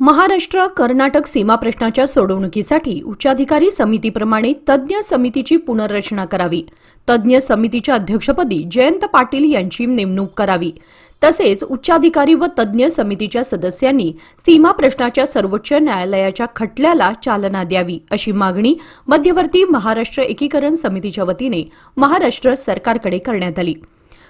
महाराष्ट्र कर्नाटक सीमा प्रश्नाच्या सोडवणुकीसाठी उच्चाधिकारी समितीप्रमाणे तज्ज्ञ समितीची पुनर्रचना करावी. तज्ज्ञ समितीच्या अध्यक्षपदी जयंत पाटील यांची नेमणूक करावी. तसेच उच्चाधिकारी व तज्ज्ञ समितीच्या सदस्यांनी सीमा प्रश्नाच्या सर्वोच्च न्यायालयाच्या खटल्याला चालना द्यावी अशी मागणी मध्यवर्ती महाराष्ट्र एकीकरण समितीच्या वतीने महाराष्ट्र सरकारकडे करण्यात आली.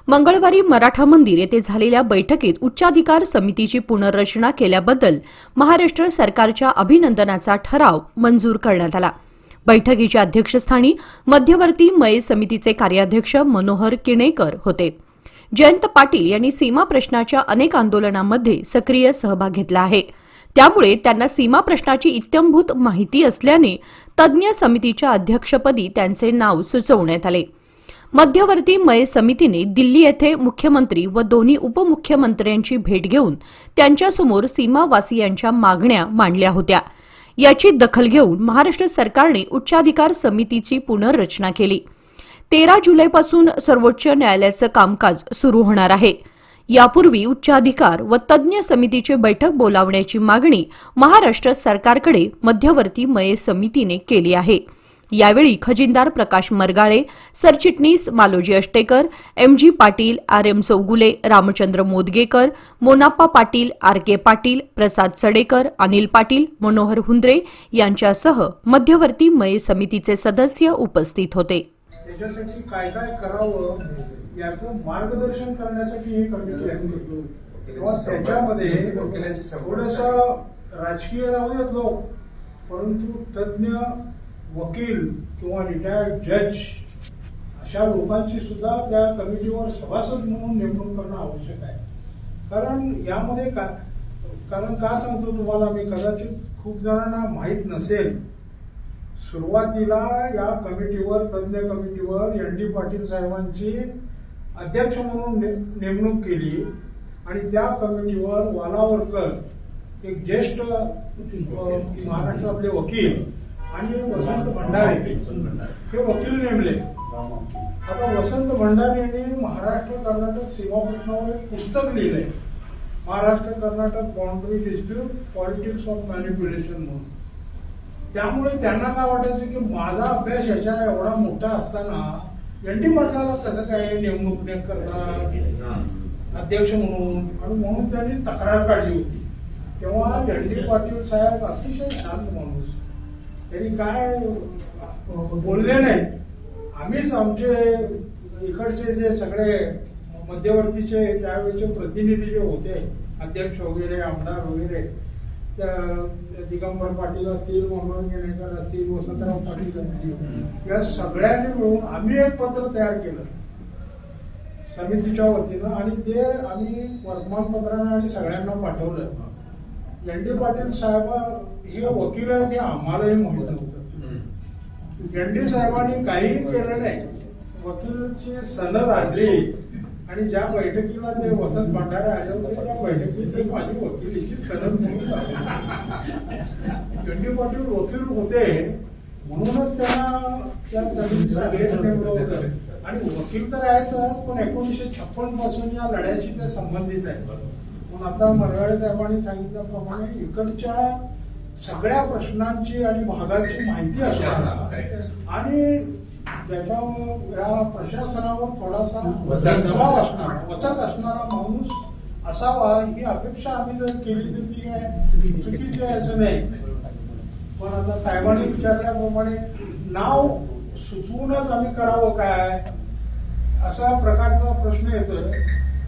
मंगळवारी मराठा मंदिर येथे झालेल्या बैठकीत उच्चाधिकार समितीची पुनर्रचना केल्याबद्दल महाराष्ट्र सरकारच्या अभिनंदनाचा ठराव मंजूर करण्यात आला. बैठकीच्या अध्यक्षस्थानी मध्यवर्ती मये समितीचे कार्याध्यक्ष मनोहर किणेकर होते. जयंत पाटील यांनी सीमा प्रश्नाच्या अनेक आंदोलनांमध्ये सक्रिय सहभाग घेतला आहे. त्यामुळे त्यांना सीमा प्रश्नाची इत्यंभूत माहिती असल्याने तज्ज्ञ समितीच्या अध्यक्षपदी त्यांचे नाव सुचवण्यात आले. मध्यवर्ती मय समितीने दिल्ली येथे मुख्यमंत्री व दोन्ही उपमुख्यमंत्र्यांची भेट घेऊन त्यांच्यासमोर सीमावासियांच्या मागण्या मांडल्या होत्या. याची दखल घेऊन महाराष्ट्र सरकारने उच्चाधिकार समितीची पुनर्रचना केली. तेरा जुलैपासून सर्वोच्च न्यायालयाचं कामकाज सुरू होणार आहे. यापूर्वी उच्चाधिकार व तज्ज्ञ समितीची बैठक बोलावण्याची मागणी महाराष्ट्र सरकारकडे मध्यवर्ती मये समितीने केली आहे. यावेळी खजिनदार प्रकाश मरगाळे सरचिटणीस Maloji Ashtekar M G Patil R M Chougule Ramchandra Modgekar Monappa Patil R K Patil Prasad Sadekar Anil Patil Manohar Hundre यांच्यासह मध्यवर्ती मय समितीचे सदस्य उपस्थित होते. त्याच्यासाठी काय काय करावं याचं मार्गदर्शन करण्यासाठी ही कमिटी आहे. त्याच्यामध्ये थोडस राजकीय राहू देत लोक परंतु तज्ज्ञ वकील किंवा रिटायर्ड जज अशा लोकांची सुद्धा त्या कमिटीवर सभासद म्हणून नेमणूक करणं आवश्यक आहे. कारण यामध्ये का कारण का सांगतो तुम्हाला मी? कदाचित खूप जणांना माहीत नसेल. सुरुवातीला या कमिटीवर तज्ज्ञ कमिटीवर एन डी पाटील साहेबांची अध्यक्ष म्हणून ने- नेमणूक केली आणि त्या कमिटीवर वालावरकर एक ज्येष्ठ महाराष्ट्रातले वकील आणि वसंत भंडारे. हे वकील नेमले. आता वसंत भंडारे यांनी महाराष्ट्र कर्नाटक सीमा प्रश्नावर एक पुस्तक लिहिलंय. Maharashtra Karnataka boundary dispute politics of manipulation म्हणून. त्यामुळे त्यांना काय वाटायचं की माझा अभ्यास याच्या एवढा मोठा असताना एन डी पाटलाला कसं काय नेमणूक ने करतात अध्यक्ष म्हणून. आणि म्हणून त्यांनी तक्रार काढली होती. तेव्हा एन डी पाटील साहेब अतिशय शांत माणूस. त्यांनी काय बोलले नाही. आम्हीच आमचे इकडचे जे सगळे मध्यवर्तीचे त्यावेळेचे प्रतिनिधी जे होते अध्यक्ष वगैरे आमदार वगैरे त्या दिगंबर पाटील असतील मनोहर गेणेकर असतील वसंतराव पाटील असतील या सगळ्यांनी मिळून आम्ही एक पत्र तयार केलं. समितीच्या वतीनं आणि ते आम्ही वर्तमानपत्रानं आणि सगळ्यांना पाठवलं. एन डी पाटील साहेब हे वकील आहेत हे आम्हालाही माहीत नव्हतं. एन डी साहेबांनी काहीही केलं नाही. वकीलची सनद आणली आणि ज्या बैठकीला ते वसंत भंडारे आले होते त्या बैठकीत माझी वकिलीची सनद म्हणून एन डी पाटील वकील होते म्हणूनच त्यांना त्या होतं आणि वकील तर आहेच पण एकोणीसशे छप्पनपासून या लढ्याशी ते संबंधित आहेत. आता मरवाडे साहेबांनी सांगितल्याप्रमाणे इकडच्या सगळ्या प्रश्नांची आणि भागाची माहिती असणारा. आणि त्याच्यावर या प्रशासनावर थोडासा. दबाव असणारा. वचक असणारा माणूस असावा ही अपेक्षा आम्ही जर केली तर ती काय चुकीची आहे असं नाही. पण आता साहेबांनी विचारल्याप्रमाणे नाव सुचवूनच आम्ही करावं काय? असा प्रकारचा प्रश्न येतोय.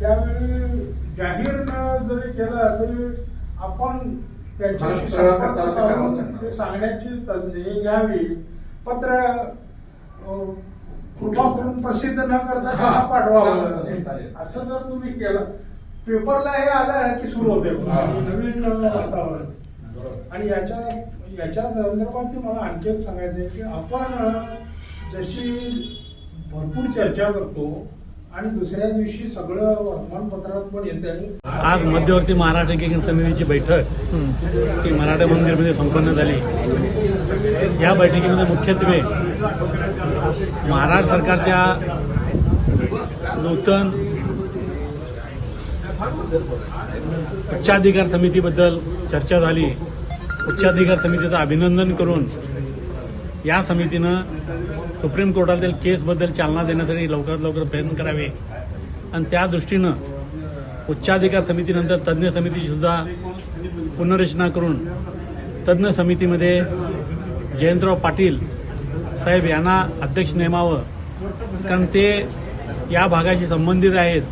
त्यावेळी जाहीर न जरी केलं तरी आपण त्यांच्याशी संपर्क. ते सांगण्याची तज्ञ घ्यावी पत्र कृपा करून प्रसिद्ध न करता त्यांना हा. पाठवावं चालेल. असं जर तुम्ही केलं पेपरला हे आलं की सुरू होते. नवीन वातावरण आणि याच्या याच्या संदर्भात मला आणखी एक सांगायचं आहे की आपण जशी भरपूर चर्चा करतो आणि दुसऱ्या दिवशी सगळं वर्तमानपत्रात पण येत आहे आज मध्यवर्ती महाराष्ट्र एकीकरण समितीची बैठक ही मराठा मंदिरमध्ये संपन्न झाली. या बैठकीमध्ये मुख्यत्वे महाराष्ट्र सरकारच्या नूतन उच्चाधिकार समितीबद्दल चर्चा झाली. उच्चाधिकार समितीचं अभिनंदन करून या समितीनं सुप्रीम कोर्टातील केसबद्दल चालना देण्यासाठी लवकरात लवकर प्रयत्न करावे. आणि त्या दृष्टीनं उच्चाधिकार समितीनंतर तज्ज्ञ समितीसुद्धा पुनर्रचना करून तज्ज्ञ समितीमध्ये जयंतराव पाटील साहेब यांना अध्यक्ष नेमावं. कारण ते या भागाशी संबंधित आहेत.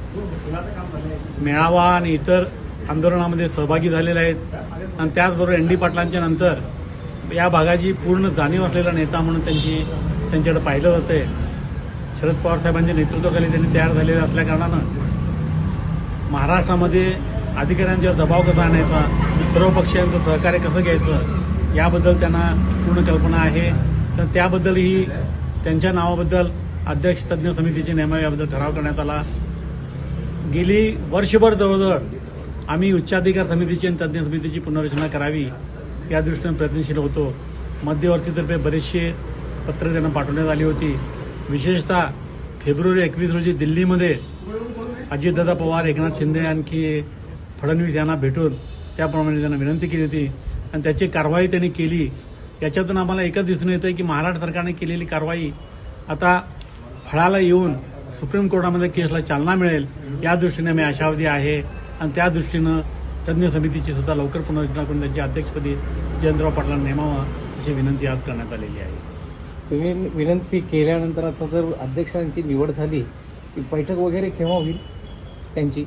मेळावा आणि इतर आंदोलनामध्ये सहभागी झालेले आहेत. आणि त्याचबरोबर एन डी पाटलांच्या नंतर या भागाची पूर्ण जाणीव असलेला नेता म्हणून त्यांची त्यांच्याकडे पाहिलं जातंय. शरद पवार साहेबांच्या नेतृत्वाखाली त्यांनी तयार झालेले असल्या कारणानं महाराष्ट्रामध्ये अधिकाऱ्यांच्यावर दबाव कसा आणायचा सर्व पक्षांचं सहकार्य कसं घ्यायचं याबद्दल त्यांना पूर्ण कल्पना आहे. तर त्याबद्दलही त्यांच्या नावाबद्दल अध्यक्ष तज्ज्ञ समितीची नेमावे याबद्दल ठराव करण्यात आला. गेली वर्षभर जवळजवळ आम्ही उच्चाधिकार समितीची आणि तज्ज्ञ समितीची पुनर्रचना करावी. या दृष्टीनं प्रयत्नशील होतो. मध्यवर्तीतर्फे बरेचसे पत्र त्यांना पाठवण्यात आली होती. विशेषतः फेब्रुवारी एकवीस रोजी दिल्लीमध्ये अजितदादा पवार एकनाथ शिंदे आणखी फडणवीस यांना भेटून त्याप्रमाणे त्यांना विनंती केली होती. आणि त्याची कारवाई त्यांनी केली. याच्यातून आम्हाला एकच दिसून येतं की महाराष्ट्र सरकारने केलेली कारवाई आता फळाला येऊन सुप्रीम कोर्टामध्ये केसला चालना मिळेल. या दृष्टीने मी आशावादी आहे. आणि त्या दृष्टीनं तज्ज्ञ समितीची सुद्धा लवकर पुनर्रचना करून त्यांची अध्यक्षपदी जयंतराव पाटलांना नेमावं अशी विनंती आज करण्यात आलेली आहे. तुम्ही विनंती केल्यानंतर आता जर अध्यक्षांची निवड झाली की बैठक वगैरे केव्हा होईल त्यांची?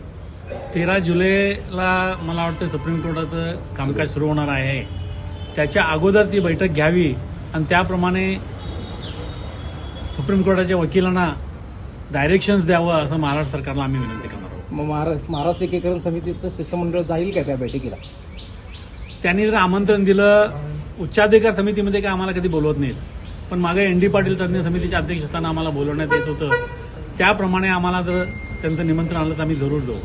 तेरा जुलैला मला वाटतं सुप्रीम कोर्टाचं कामकाज सुरू होणार आहे. त्याच्या अगोदर ती बैठक घ्यावी आणि त्याप्रमाणे सुप्रीम कोर्टाच्या वकिलांना डायरेक्शन्स द्यावं असं महाराष्ट्र सरकारला आम्ही विनंती मग महाराष्ट्र महाराष्ट्र एकीकरण समितीचं शिष्टमंडळ जाईल का त्या बैठकीला? त्यांनी जर आमंत्रण दिलं उच्चाधिकार समितीमध्ये काय आम्हाला कधी बोलवत नाहीत. पण मागे एन डी पाटील तज्ज्ञ समितीच्या अध्यक्ष असताना आम्हाला बोलवण्यात येत होतं. त्याप्रमाणे आम्हाला जर त्यांचं निमंत्रण आलं तर आम्ही जरूर जाऊ.